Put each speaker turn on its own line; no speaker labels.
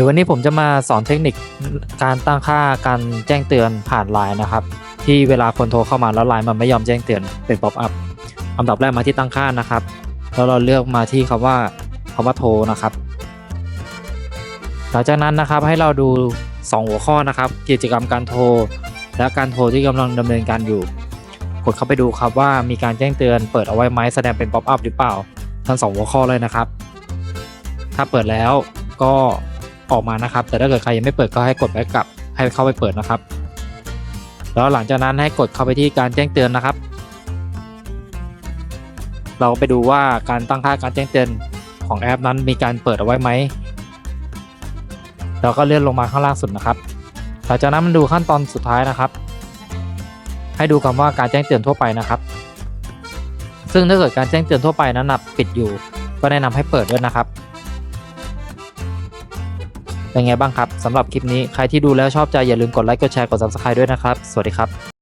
ดี๋ยววันนี้ผมจะมาสอนเทคนิคการตั้งค่าการแจ้งเตือนผ่านไลน์นะครับ ที่เวลาคนโทรเข้ามาแล้วไลน์มันไม่ยอมแจ้งเตือนเป็นป๊อปอัพอันดับแรกมาที่ตั้งค่านะครับ แล้วเราเลือกมาที่คำว่าคำว่าโทรนะครับ หลังจากนั้นนะครับให้เราดู 2 หัวข้อนะครับ กิจกรรมการโทร และการโทรที่กำลังดำเนินการอยู่ กดเข้าไปดูครับว่ามีการแจ้งเตือนเปิดเอาไว้ไหมแสดงเป็นป๊อปอัพหรือเปล่า ทั้งสองหัวข้อเลยนะครับ ถ้าเปิดแล้วก็ ออกมานะครับ แต่ถ้าเกิดใครยังไม่เปิดก็ให้กดแบ็กลับให้เข้าไปเปิดนะครับ แล้วหลังจากนั้นให้กดเข้าไปที่การแจ้งเตือนนะครับ เราไปดูว่าการตั้งค่าการแจ้งเตือนของแอปนั้นมีการเปิดเอาไว้ไหมเราก็เลื่อนลงมาข้างล่างสุดนะครับ หลังจากนั้นมันดูขั้นตอนสุดท้ายนะครับ ให้ดูคำว่าการแจ้งเตือนทั่วไปนะครับ ซึ่งถ้าเกิดการแจ้งเตือนทั่วไปนั้นปิดอยู่ ก็แนะนำให้เปิดด้วยนะครับ เป็นไงบ้างครับสำหรับคลิปนี้ใครที่ดูแล้วชอบใจอย่าลืมกดไลค์กดแชร์กด subscribe ด้วยนะครับ สวัสดีครับ